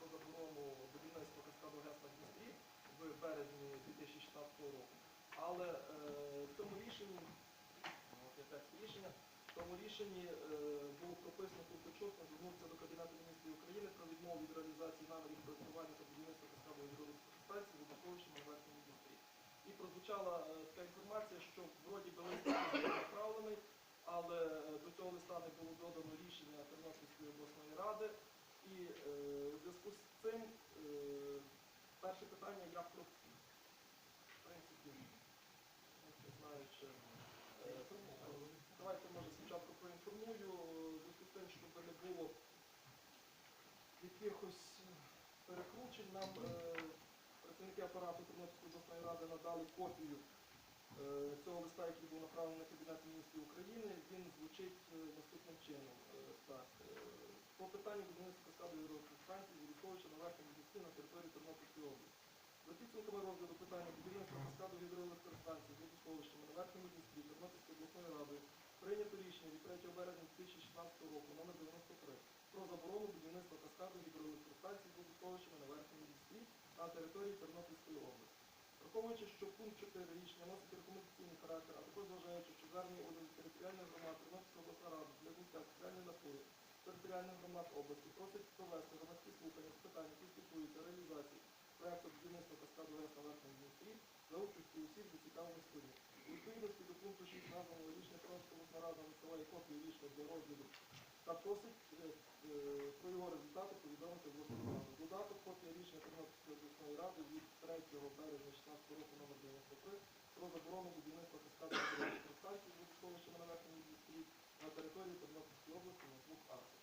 про заборону будівництва каскаду ГЕС на Дністрі в березні 2016 року. Але е, в цьому рішенні, ну, рішення, в тому рішенні е, було прописано тут чітко звернутися до Кабінету міністрів України про відмову від реалізації намірів проєктування та будівництва каскадової гідроелектростанції в Дубаковичі на верхньому Дністрі. І прозвучала е, така інформація, що вроді би лист направлений, але е, до цього листа не було додано рішення Тернопільської обласної ради. І е, в зв'язку з цим е, перше питання я про в принципі, не знаю, чи е, давайте може спочатку проінформую, в зв'язку з тим, щоб не було якихось перекручень, нам е, працівники апарату Тернопільської обласної ради надали копію е, цього листа, який був направлений на Кабінет міністрів України. Він звучить е, наступним чином. Е, е, по питанню будівництва каскадової електростанції Вірусовича на верхньому місті на території Тернопільської області. За підсумками розгляду питання будівництва каскадової гідроелектростанції з водосховищами на верхньому Дністрі Тернопільської обласної радою прийнято рішення від 3 березня 2016 року номер 93 про заборону будівництва каскадової гідроелектростанції з водосховищами на верхньому Дністрі на території Тернопільської області. Враховуючи, що пункт 4 рішення носить рекомендаційний характер, а також вважаючи, що звернення уряду територіальних громад Тернопільської обласна рада для зняття соціальної напруги територіальних громад області просить провести громадські слухання з питань, які стосуються реалізації будівництва та складування палатної індустрії за участі усіх зацікавлених сторін. У відповідності до пункту 6 названого рішення Кронського наради надсилає копію рішення для розгляду та просить е, е, про його результати повідомити в раду. Додаток копія рішення Тернопільської обласної ради від 3 березня 16 року номер 93 про заборону будівництва та складування станції з сховища на верхній індустрії на території Тернопільської області на двох арках.